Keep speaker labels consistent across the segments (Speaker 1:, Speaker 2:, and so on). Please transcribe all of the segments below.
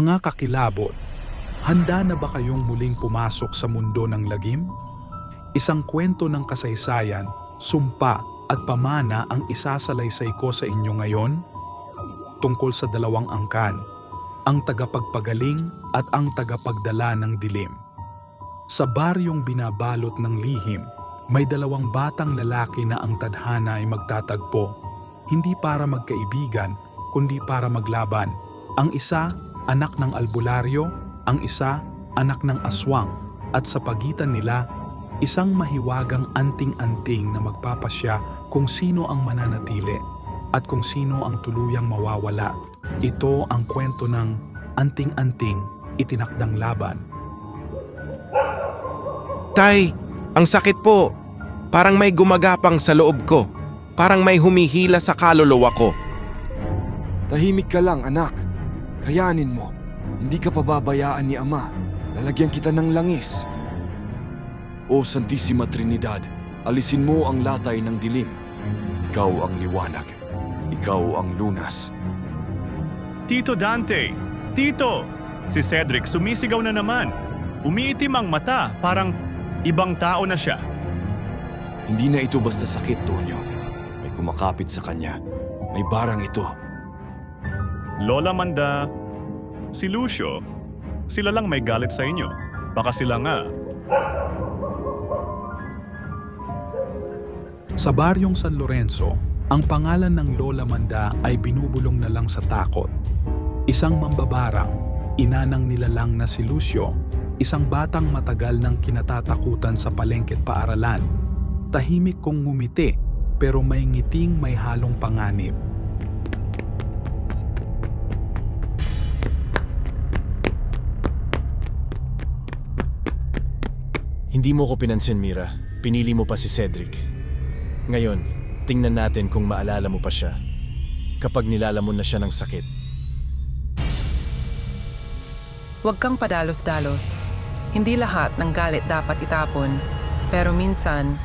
Speaker 1: Mga kakilabot, handa na ba kayong muling pumasok sa mundo ng lagim? Isang kwento ng kasaysayan, sumpa at pamana ang isasalaysay ko sa inyo ngayon tungkol sa dalawang angkan, ang tagapagpagaling at ang tagapagdala ng dilim. Sa baryong binabalot ng lihim, may dalawang batang lalaki na ang tadhana ay magtatagpo, hindi para magkaibigan, kundi para maglaban. Ang isa, anak ng albularyo, ang isa, anak ng aswang, at sa pagitan nila, isang mahiwagang anting-anting na magpapasya kung sino ang mananatili at kung sino ang tuluyang mawawala. Ito ang kwento ng anting-anting itinakdang laban.
Speaker 2: Tay, ang sakit po. Parang may gumagapang sa loob ko. Parang may humihila sa kaluluwa ko.
Speaker 3: Tahimik ka lang, anak. Kayanin mo. Hindi ka pababayaan ni Ama. Lalagyan kita ng langis. O Santissima Trinidad, alisin mo ang latay ng dilim. Ikaw ang liwanag. Ikaw ang lunas.
Speaker 4: Tito Dante! Tito! Si Cedric sumisigaw na naman. Umiitim ang mata, parang ibang tao na siya.
Speaker 3: Hindi na ito basta sakit, Tonyo. May kumakapit sa kanya. May barang ito.
Speaker 4: Lola Manda, si Lucio, sila lang may galit sa inyo. Baka sila nga.
Speaker 1: Sa baryong San Lorenzo, ang pangalan ng Lola Manda ay binubulong na lang sa takot. Isang mambabarang, inanang nilalang na si Lucio, isang batang matagal ng kinatatakutan sa palengket paaralan. Tahimik kong ngumiti, pero may ngiting may halong panganib.
Speaker 5: Hindi mo ko pinansin, Mira. Pinili mo pa si Cedric. Ngayon, tingnan natin kung maalala mo pa siya. Kapag nilalamon na siya ng sakit.
Speaker 6: Huwag kang padalos-dalos. Hindi lahat ng galit dapat itapon. Pero minsan,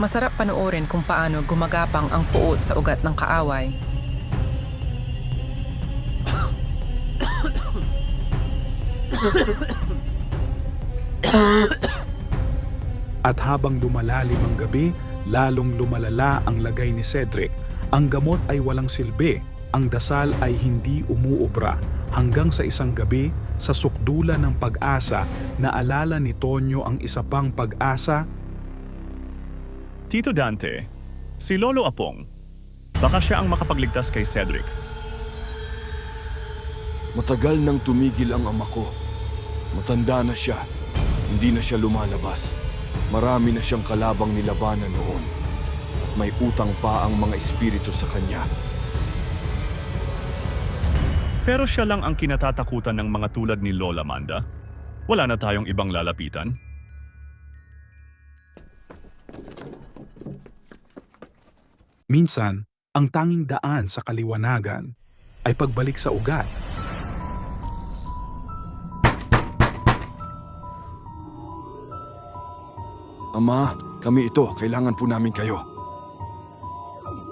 Speaker 6: masarap panoorin kung paano gumagapang ang puot sa ugat ng kaaway.
Speaker 1: At habang lumalalim ang gabi, lalong lumalala ang lagay ni Cedric. Ang gamot ay walang silbi, ang dasal ay hindi umuubra. Hanggang sa isang gabi, sa sukdula ng pag-asa, naalala ni Tonyo ang isa pang pag-asa
Speaker 4: Tito Dante, si Lolo Apong, baka siya ang makapagligtas kay Cedric.
Speaker 3: Matagal nang tumigil ang ama ko. Matanda na siya. Hindi na siya lumalabas. Marami na siyang kalabang nilabanan noon. At may utang pa ang mga espiritu sa kanya.
Speaker 4: Pero siya lang ang kinatatakutan ng mga tulad ni Lola Manda. Wala na tayong ibang lalapitan.
Speaker 1: Minsan, ang tanging daan sa kaliwanagan ay pagbalik sa ugat.
Speaker 3: Ama, kami ito. Kailangan po namin kayo.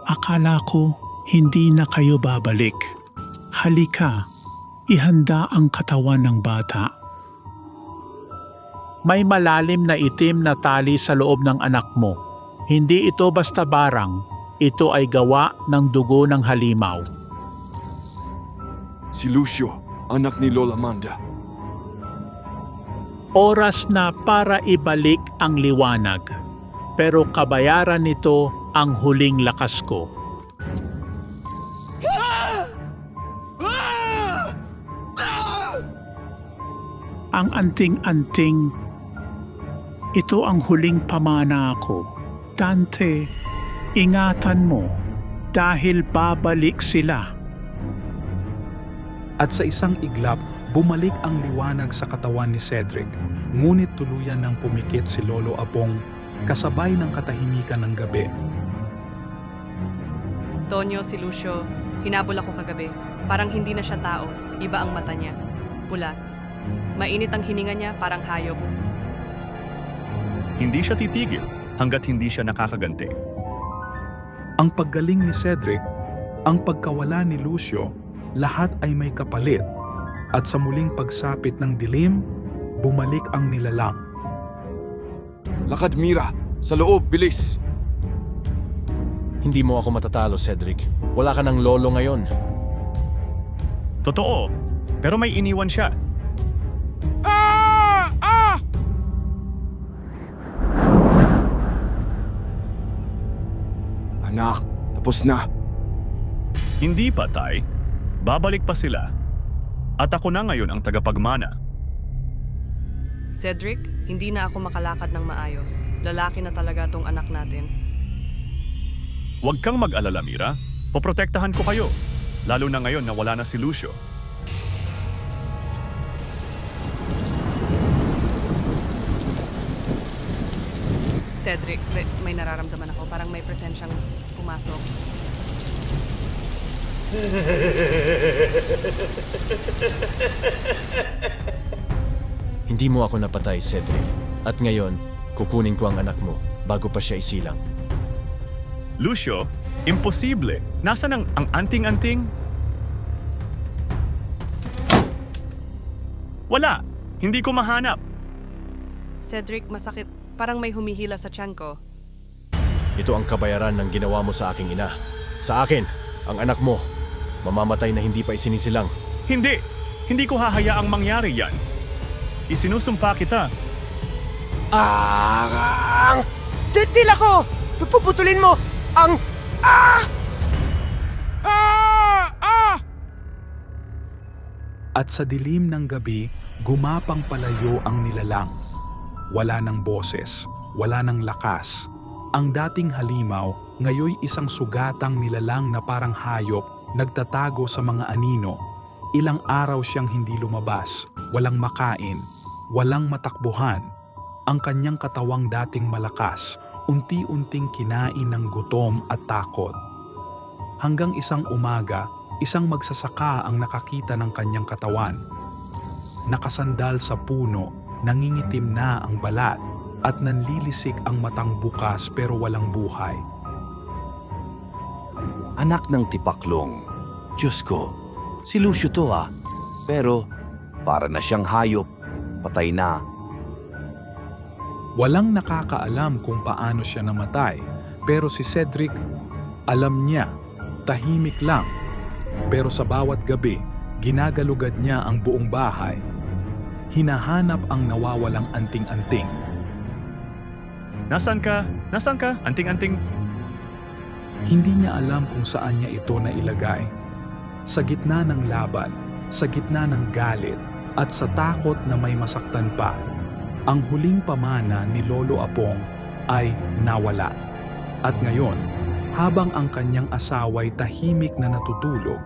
Speaker 7: Akala ko hindi na kayo babalik. Halika, ihanda ang katawan ng bata. May malalim na itim na tali sa loob ng anak mo. Hindi ito basta barang, ito ay gawa ng dugo ng halimaw.
Speaker 3: Si Lucio, anak ni Lola Manda.
Speaker 7: Oras na para ibalik ang liwanag, pero kabayaran nito ang huling lakas ko. Ang anting-anting, ito ang huling pamana ko. Dante, ingatan mo dahil babalik sila.
Speaker 1: At sa isang iglap, bumalik ang liwanag sa katawan ni Cedric. Ngunit tuluyan ng pumikit si Lolo Apong kasabay ng katahimikan ng gabi.
Speaker 8: Tonyo, si Lucio, hinabol ako kagabi. Parang hindi na siya tao. Iba ang mata niya. Pula. Mainit ang hininga niya, parang hayop.
Speaker 4: Hindi siya titigil hanggat hindi siya nakakaganti.
Speaker 1: Ang paggaling ni Cedric, ang pagkawala ni Lucio, lahat ay may kapalit. At sa muling pagsapit ng dilim, bumalik ang nilalang.
Speaker 3: Lakad Mira! Sa loob, bilis!
Speaker 5: Hindi mo ako matatalo, Cedric. Wala ka ng lolo ngayon.
Speaker 4: Totoo, pero may iniwan siya.
Speaker 3: Anak, tapos na.
Speaker 4: Hindi pa, Tay. Babalik pa sila. At ako na ngayon ang tagapagmana.
Speaker 8: Cedric, hindi na ako makalakad ng maayos. Lalaki na talaga tong anak natin.
Speaker 4: Huwag kang mag-alala, Mira. Poprotektahan ko kayo. Lalo na ngayon na wala na si Lucio.
Speaker 8: Cedric, may- nararamdaman ako. Parang may presensyang pumasok.
Speaker 5: Hindi mo ako napatay, Cedric. At ngayon, kukunin ko ang anak mo bago pa siya isilang.
Speaker 4: Lucio, imposible. Nasaan ang, ang anting-anting? Wala. Hindi ko mahanap.
Speaker 8: Cedric, masakit. Parang may humihila sa tiyan ko.
Speaker 5: Ito ang kabayaran ng ginawa mo sa aking ina. Sa akin, ang anak mo, mamamatay na hindi pa isinisilang.
Speaker 4: Hindi. Hindi ko hahayaang mangyari yan. Isinusumpa kita.
Speaker 9: Ah! Titil ako! Puputulin mo ang... Ah! Ah! Ah!
Speaker 1: At sa dilim ng gabi, gumapang palayo ang nilalang. Wala ng boses, wala ng lakas. Ang dating halimaw, ngayoy isang sugatang nilalang na parang hayop, nagtatago sa mga anino. Ilang araw siyang hindi lumabas, walang makain, walang matakbuhan. Ang kanyang katawang dating malakas, unti-unting kinain ng gutom at takot. Hanggang isang umaga, isang magsasaka ang nakakita ng kanyang katawan. Nakasandal sa puno, nangingitim na ang balat at nanlilisik ang matang bukas pero walang buhay.
Speaker 10: Anak ng tipaklong. Diyos ko, si Lucio to ah. Pero para na siyang hayop, patay na.
Speaker 1: Walang nakakaalam kung paano siya namatay, pero si Cedric, alam niya, tahimik lang. Pero sa bawat gabi, ginagalugad niya ang buong bahay. Hinahanap ang nawawalang anting-anting.
Speaker 4: Nasaan ka? Nasaan ka? Anting-anting.
Speaker 1: Hindi niya alam kung saan niya ito nailagay. Sa gitna ng laban, sa gitna ng galit, at sa takot na may masaktan pa, ang huling pamana ni Lolo Apong ay nawala. At ngayon, habang ang kanyang asawa'y tahimik na natutulog,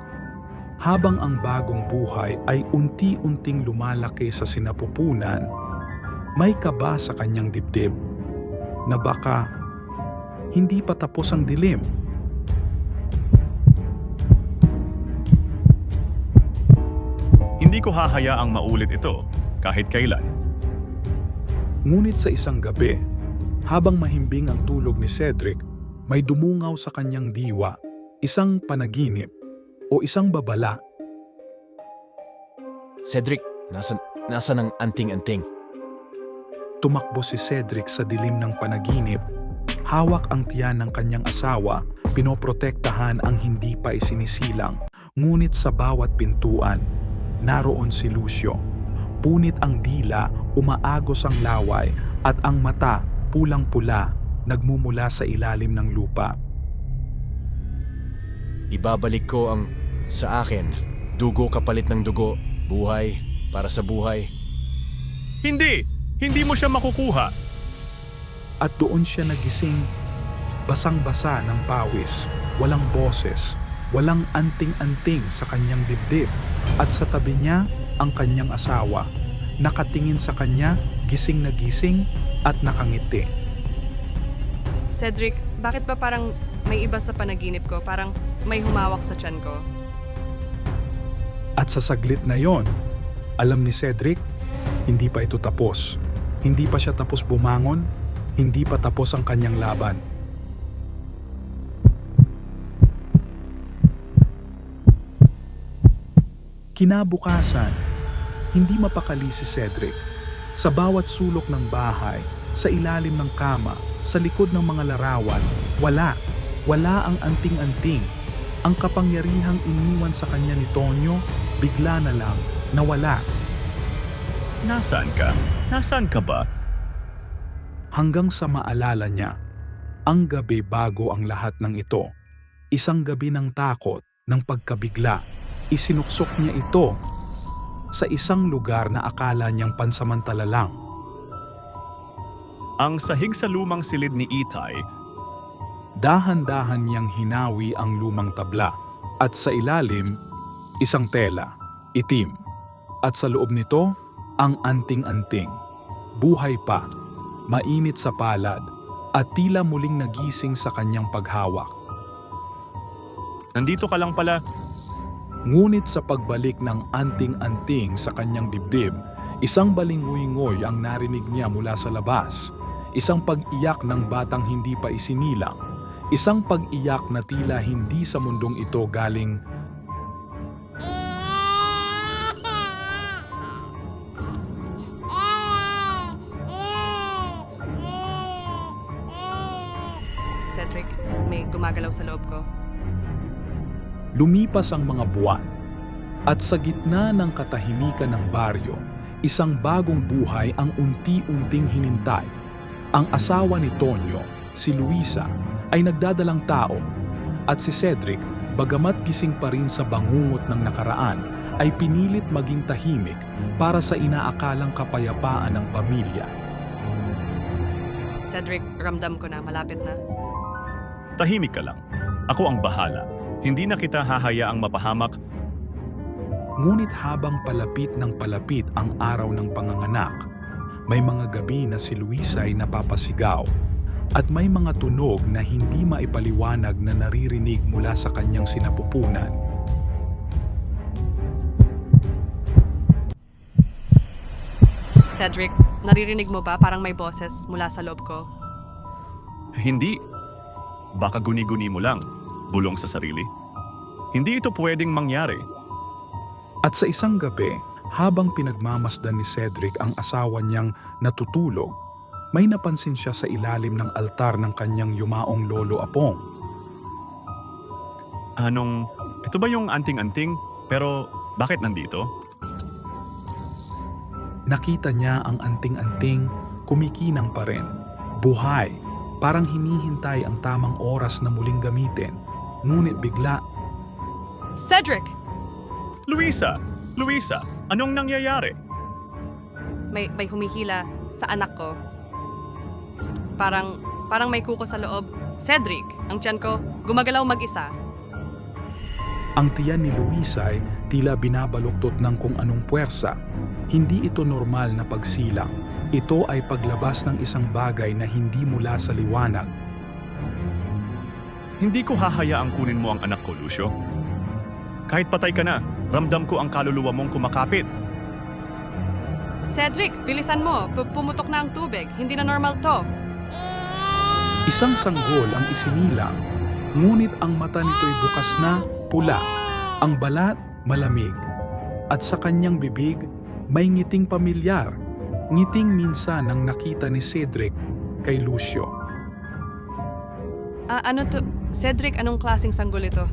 Speaker 1: habang ang bagong buhay ay unti-unting lumalaki sa sinapupunan, may kaba sa kanyang dibdib na baka hindi pa tapos ang dilim.
Speaker 4: Hindi ko hahayaang maulit ito kahit kailan.
Speaker 1: Ngunit sa isang gabi, habang mahimbing ang tulog ni Cedric, may dumungaw sa kanyang diwa, isang panaginip o isang babala.
Speaker 5: Cedric, nasan, nasan ang anting-anting?
Speaker 1: Tumakbo si Cedric sa dilim ng panaginip. Hawak ang tiyan ng kanyang asawa, pinoprotektahan ang hindi pa isinisilang. Ngunit sa bawat pintuan, naroon si Lucio. Punit ang dila, umaagos ang laway, at ang mata, pulang-pula, nagmumula sa ilalim ng lupa.
Speaker 5: Ibabalik ko ang sa akin. Dugo kapalit ng dugo. Buhay para sa buhay.
Speaker 4: Hindi! Hindi mo siya makukuha.
Speaker 1: At doon siya nagising, basang-basa ng pawis, walang boses, walang anting-anting sa kanyang dibdib. At sa tabi niya, ang kanyang asawa, nakatingin sa kanya, gising na gising at nakangiti.
Speaker 8: Cedric, bakit ba parang may iba sa panaginip ko? Parang may humawak sa tiyan ko.
Speaker 1: At sa saglit na yon, alam ni Cedric, hindi pa ito tapos. Hindi pa siya tapos bumangon, hindi pa tapos ang kanyang laban. Kinabukasan, Hindi mapakali si Cedric. Sa bawat sulok ng bahay, sa ilalim ng kama, sa likod ng mga larawan, wala. Wala ang anting-anting. Ang kapangyarihang iniwan sa kanya ni Tonyo, bigla na lang nawala.
Speaker 4: Nasaan ka? Nasaan ka ba?
Speaker 1: hanggang sa maalala niya. Ang gabi bago ang lahat ng ito. Isang gabi ng takot, ng pagkabigla. Isinuksok niya ito sa isang lugar na akala niyang pansamantala lang.
Speaker 4: Ang sahig sa lumang silid ni Itay,
Speaker 1: Dahan-dahan niyang hinawi ang lumang tabla at sa ilalim, isang tela, itim. At sa loob nito, ang anting-anting. Buhay pa, mainit sa palad, at tila muling nagising sa kanyang paghawak.
Speaker 4: nandito ka lang pala.
Speaker 1: Ngunit sa pagbalik ng anting-anting sa kanyang dibdib, isang balingoy-ngoy ang narinig niya mula sa labas. Isang pag-iyak ng batang hindi pa isinilang. Isang pag-iyak na tila hindi sa mundong ito galing
Speaker 8: Cedric, may gumagalaw sa loob ko.
Speaker 1: Lumipas ang mga buwan at sa gitna ng katahimikan ng baryo, isang bagong buhay ang unti-unting hinintay. Ang asawa ni Tonyo, si Luisa, ay nagdadalang tao at si Cedric, bagamat gising pa rin sa bangungot ng nakaraan, ay pinilit maging tahimik para sa inaakalang kapayapaan ng pamilya.
Speaker 8: Cedric, ramdam ko na, malapit na.
Speaker 4: Tahimik ka lang. Ako ang bahala. Hindi na kita hahayaang mapahamak
Speaker 1: Ngunit habang palapit ng palapit ang araw ng panganganak, may mga gabi na si Luisa ay napapasigaw at may mga tunog na hindi maipaliwanag na naririnig mula sa kanyang sinapupunan.
Speaker 8: Cedric, naririnig mo ba parang may boses mula sa loob ko?
Speaker 4: Hindi. Baka guni-guni mo lang. Bulong sa sarili. Hindi ito pwedeng mangyari.
Speaker 1: At sa isang gabi, habang pinagmamasdan ni Cedric ang asawa niyang natutulog, may napansin siya sa ilalim ng altar ng kanyang yumaong lolo Apong.
Speaker 4: Anong... Ito ba yung anting-anting? Pero bakit nandito?
Speaker 1: Nakita niya ang anting-anting kumikinang pa rin. Buhay, parang hinihintay ang tamang oras na muling gamitin. Ngunit bigla,
Speaker 8: Cedric!
Speaker 4: Luisa! Luisa! Anong nangyayari?
Speaker 8: May, may humihila sa anak ko. Parang, parang may kuko sa loob. Cedric, ang tiyan ko, gumagalaw mag-isa.
Speaker 1: ang tiyan ni Luisa ay tila binabaluktot ng kung anong puwersa. Hindi ito normal na pagsilang. Ito ay paglabas ng isang bagay na hindi mula sa liwanag.
Speaker 4: Hindi ko hahayaang kunin mo ang anak ko, Lucio. Kahit patay ka na, ramdam ko ang kaluluwa mong kumakapit.
Speaker 8: Cedric, bilisan mo. Pu- Pumutok na ang tubig. Hindi na normal to.
Speaker 1: Isang sanggol ang isinilang, ngunit ang mata nito'y bukas na pula, ang balat malamig, at sa kanyang bibig may ngiting pamilyar, ngiting minsan ang nakita ni Cedric kay Lucio.
Speaker 8: Ah, ano to? Cedric, anong klaseng sanggol ito?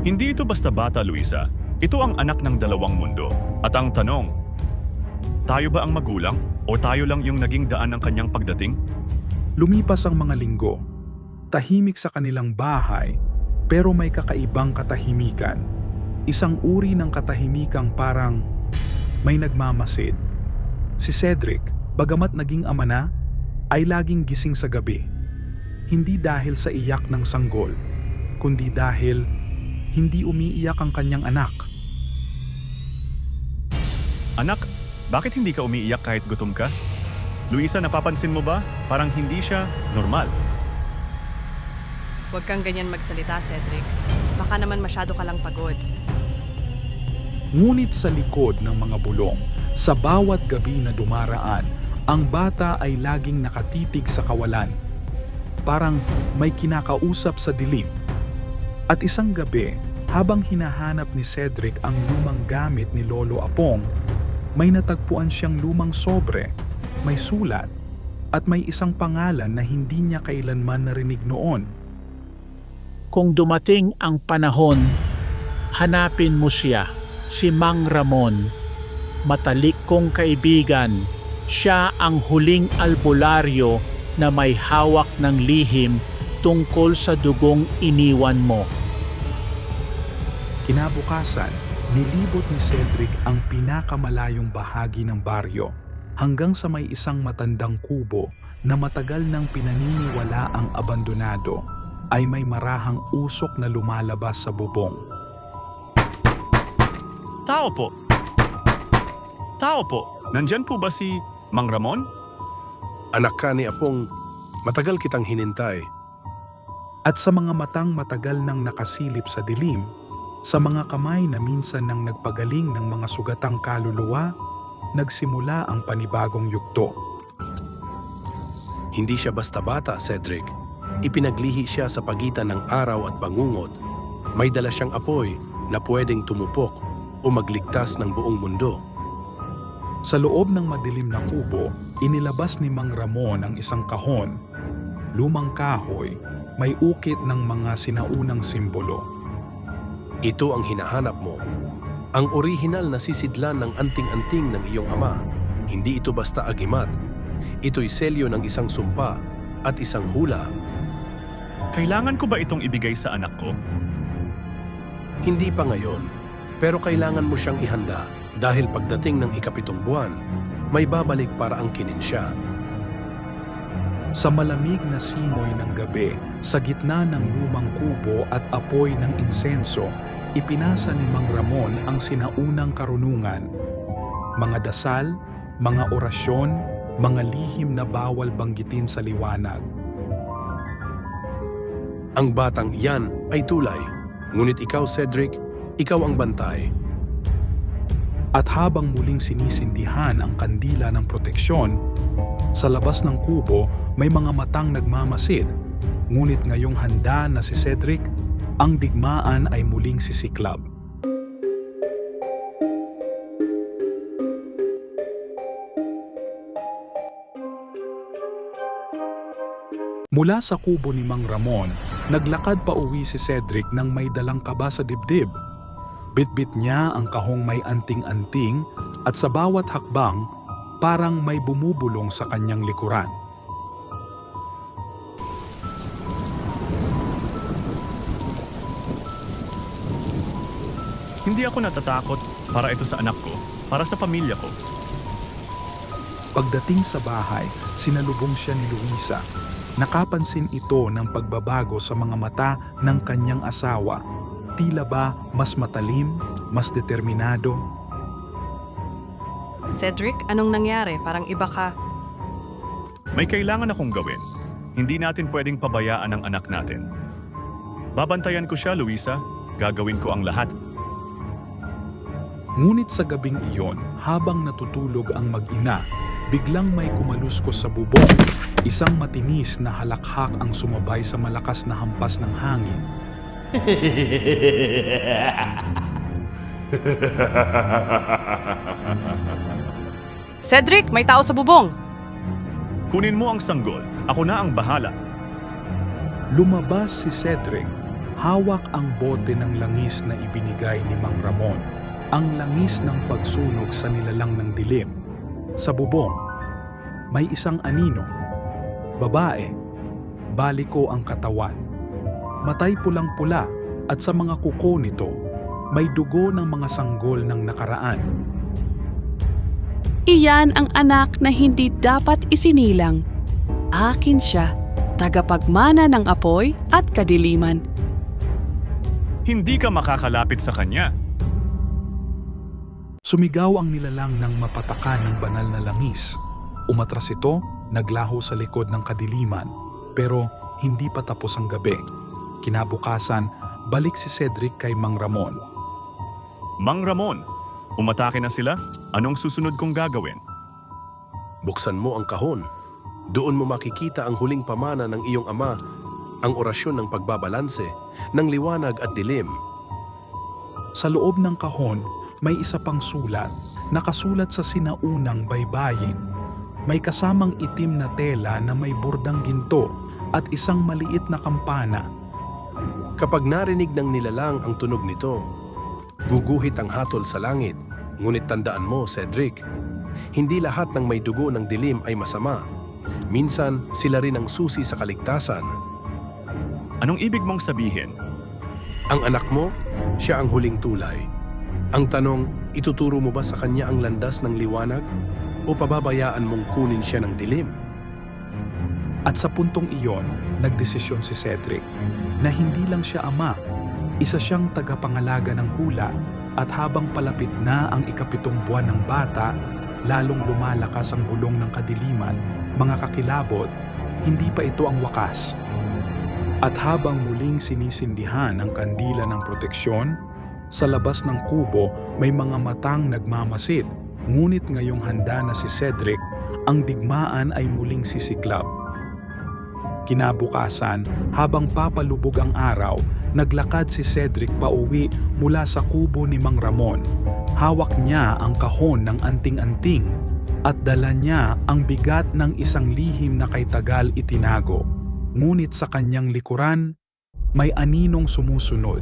Speaker 4: Hindi ito basta bata, Luisa. Ito ang anak ng dalawang mundo. At ang tanong, tayo ba ang magulang o tayo lang yung naging daan ng kanyang pagdating?
Speaker 1: Lumipas ang mga linggo, tahimik sa kanilang bahay, pero may kakaibang katahimikan. Isang uri ng katahimikang parang may nagmamasid. Si Cedric, bagamat naging ama na, ay laging gising sa gabi. Hindi dahil sa iyak ng sanggol, kundi dahil hindi umiiyak ang kanyang anak.
Speaker 4: Anak, bakit hindi ka umiiyak kahit gutom ka? Luisa, napapansin mo ba? Parang hindi siya normal.
Speaker 8: Huwag kang ganyan magsalita, Cedric. Baka naman masyado ka lang pagod.
Speaker 1: Ngunit sa likod ng mga bulong, sa bawat gabi na dumaraan, ang bata ay laging nakatitig sa kawalan. Parang may kinakausap sa dilim. At isang gabi, Habang hinahanap ni Cedric ang lumang gamit ni Lolo Apong, may natagpuan siyang lumang sobre, may sulat, at may isang pangalan na hindi niya kailanman narinig noon.
Speaker 7: Kung dumating ang panahon, hanapin mo siya, si Mang Ramon. Matalik kong kaibigan, siya ang huling albularyo na may hawak ng lihim tungkol sa dugong iniwan mo.
Speaker 1: Kinabukasan, nilibot ni Cedric ang pinakamalayong bahagi ng baryo hanggang sa may isang matandang kubo na matagal nang pinaniniwala ang abandonado ay may marahang usok na lumalabas sa bubong.
Speaker 4: Tao po. Tao po. Nandyan po ba si Mang Ramon?
Speaker 11: Anak ka ni Apong, matagal kitang hinintay.
Speaker 1: At sa mga matang matagal nang nakasilip sa dilim, sa mga kamay na minsan nang nagpagaling ng mga sugatang kaluluwa, nagsimula ang panibagong yugto.
Speaker 11: Hindi siya basta bata, Cedric. Ipinaglihi siya sa pagitan ng araw at bangungot. May dala siyang apoy na pwedeng tumupok o magligtas ng buong mundo.
Speaker 1: Sa loob ng madilim na kubo, inilabas ni Mang Ramon ang isang kahon. Lumang kahoy, may ukit ng mga sinaunang simbolo.
Speaker 11: Ito ang hinahanap mo. Ang orihinal na sisidlan ng anting-anting ng iyong ama. Hindi ito basta agimat. Ito'y selyo ng isang sumpa at isang hula.
Speaker 4: Kailangan ko ba itong ibigay sa anak ko?
Speaker 11: Hindi pa ngayon, pero kailangan mo siyang ihanda dahil pagdating ng ikapitong buwan, may babalik para angkinin siya.
Speaker 1: Sa malamig na simoy ng gabi, sa gitna ng lumang kubo at apoy ng insenso, ipinasa ni Mang Ramon ang sinaunang karunungan. Mga dasal, mga orasyon, mga lihim na bawal banggitin sa liwanag.
Speaker 11: Ang batang iyan ay tulay, ngunit ikaw, Cedric, ikaw ang bantay.
Speaker 1: At habang muling sinisindihan ang kandila ng proteksyon, sa labas ng kubo may mga matang nagmamasid. Ngunit ngayong handa na si Cedric, ang digmaan ay muling sisiklab. Mula sa kubo ni Mang Ramon, naglakad pa uwi si Cedric nang may dalang kaba sa dibdib. Bitbit niya ang kahong may anting-anting at sa bawat hakbang, parang may bumubulong sa kanyang likuran.
Speaker 4: Hindi ako natatakot para ito sa anak ko, para sa pamilya ko.
Speaker 1: Pagdating sa bahay, sinalubong siya ni Luisa. Nakapansin ito ng pagbabago sa mga mata ng kanyang asawa. Tila ba mas matalim, mas determinado,
Speaker 8: Cedric, anong nangyari? Parang iba ka.
Speaker 4: May kailangan akong gawin. Hindi natin pwedeng pabayaan ang anak natin. Babantayan ko siya, Luisa. Gagawin ko ang lahat.
Speaker 1: Ngunit sa gabing iyon, habang natutulog ang mag-ina, biglang may kumaluskos sa bubong. Isang matinis na halakhak ang sumabay sa malakas na hampas ng hangin.
Speaker 8: Cedric, may tao sa bubong!
Speaker 4: Kunin mo ang sanggol. Ako na ang bahala.
Speaker 1: Lumabas si Cedric. Hawak ang bote ng langis na ibinigay ni Mang Ramon. Ang langis ng pagsunog sa nilalang ng dilim. Sa bubong, may isang anino. Babae, baliko ang katawan. Matay pulang-pula at sa mga kuko nito, may dugo ng mga sanggol ng nakaraan.
Speaker 12: Iyan ang anak na hindi dapat isinilang. Akin siya, tagapagmana ng apoy at kadiliman.
Speaker 4: Hindi ka makakalapit sa kanya.
Speaker 1: Sumigaw ang nilalang ng mapatakan ng banal na langis. Umatras ito, naglaho sa likod ng kadiliman. Pero hindi pa tapos ang gabi. Kinabukasan, balik si Cedric kay Mang Ramon.
Speaker 4: Mang Ramon, umatake na sila? Anong susunod kong gagawin?
Speaker 11: Buksan mo ang kahon. Doon mo makikita ang huling pamana ng iyong ama, ang orasyon ng pagbabalanse, ng liwanag at dilim.
Speaker 1: Sa loob ng kahon, may isa pang sulat, nakasulat sa sinaunang baybayin. May kasamang itim na tela na may bordang ginto at isang maliit na kampana.
Speaker 11: Kapag narinig ng nilalang ang tunog nito, guguhit ang hatol sa langit. Ngunit tandaan mo, Cedric, hindi lahat ng may dugo ng dilim ay masama. Minsan, sila rin ang susi sa kaligtasan.
Speaker 4: Anong ibig mong sabihin?
Speaker 11: Ang anak mo, siya ang huling tulay. Ang tanong, ituturo mo ba sa kanya ang landas ng liwanag? O pababayaan mong kunin siya ng dilim?
Speaker 1: At sa puntong iyon, nagdesisyon si Cedric na hindi lang siya ama, isa siyang tagapangalaga ng hula at habang palapit na ang ikapitong buwan ng bata, lalong lumalakas ang bulong ng kadiliman, mga kakilabot, hindi pa ito ang wakas. At habang muling sinisindihan ang kandila ng proteksyon, sa labas ng kubo may mga matang nagmamasid, ngunit ngayong handa na si Cedric, ang digmaan ay muling sisiklab. Kinabukasan, habang papalubog ang araw, naglakad si Cedric pauwi mula sa kubo ni Mang Ramon. Hawak niya ang kahon ng anting-anting at dala niya ang bigat ng isang lihim na kay tagal itinago. Ngunit sa kanyang likuran, may aninong sumusunod.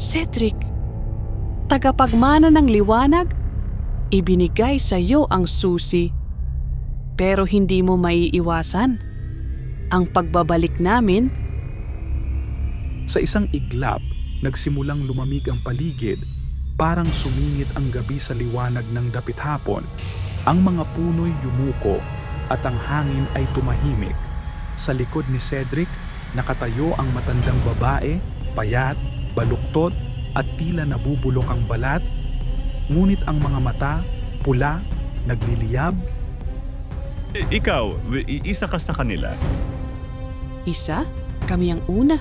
Speaker 12: Cedric, tagapagmana ng liwanag, ibinigay sa iyo ang susi. Pero hindi mo maiiwasan. Ang pagbabalik namin,
Speaker 1: Sa isang iglap, nagsimulang lumamig ang paligid, parang sumingit ang gabi sa liwanag ng dapit hapon. Ang mga puno'y yumuko at ang hangin ay tumahimik. Sa likod ni Cedric, nakatayo ang matandang babae, payat, baluktot at tila nabubulok ang balat. Ngunit ang mga mata, pula, nagliliyab,
Speaker 4: I- ikaw, i- isa ka sa kanila.
Speaker 12: isa, kami ang una,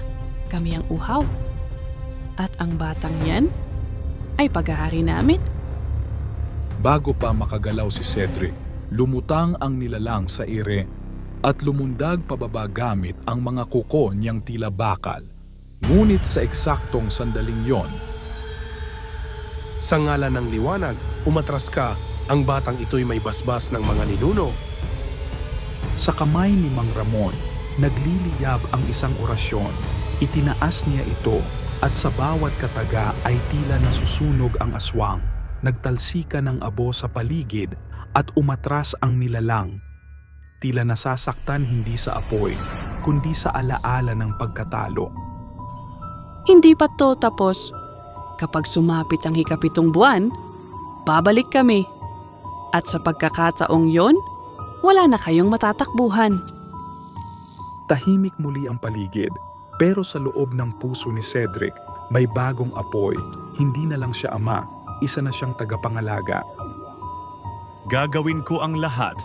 Speaker 12: kami ang uhaw. At ang batang yan ay paghahari namin.
Speaker 1: Bago pa makagalaw si Cedric, lumutang ang nilalang sa ire at lumundag pababa gamit ang mga kuko niyang tila bakal. Ngunit sa eksaktong sandaling yon,
Speaker 11: Sa ngalan ng liwanag, umatras ka, ang batang ito'y may basbas ng mga ninuno.
Speaker 1: Sa kamay ni Mang Ramon, nagliliyab ang isang orasyon. Itinaas niya ito at sa bawat kataga ay tila nasusunog ang aswang. Nagtalsika ng abo sa paligid at umatras ang nilalang. Tila nasasaktan hindi sa apoy, kundi sa alaala ng pagkatalo.
Speaker 12: Hindi pa to tapos. Kapag sumapit ang hikapitong buwan, babalik kami. At sa pagkakataong yon, wala na kayong matatakbuhan.
Speaker 1: Tahimik muli ang paligid, pero sa loob ng puso ni Cedric, may bagong apoy. Hindi na lang siya ama, isa na siyang tagapangalaga.
Speaker 4: Gagawin ko ang lahat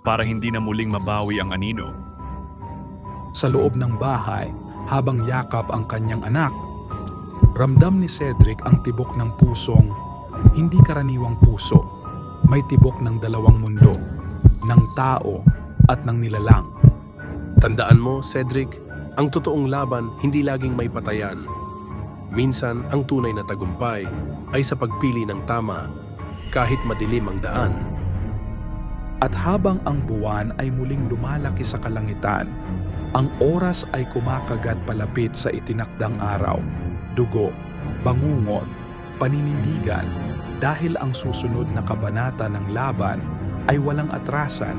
Speaker 4: para hindi na muling mabawi ang anino.
Speaker 1: Sa loob ng bahay, habang yakap ang kanyang anak, ramdam ni Cedric ang tibok ng pusong hindi karaniwang puso. May tibok ng dalawang mundo, ng tao at ng nilalang.
Speaker 11: Tandaan mo, Cedric, ang totoong laban hindi laging may patayan. Minsan, ang tunay na tagumpay ay sa pagpili ng tama, kahit madilim ang daan.
Speaker 1: At habang ang buwan ay muling lumalaki sa kalangitan, ang oras ay kumakagat palapit sa itinakdang araw. Dugo, bangungot, paninindigan, dahil ang susunod na kabanata ng laban ay walang atrasan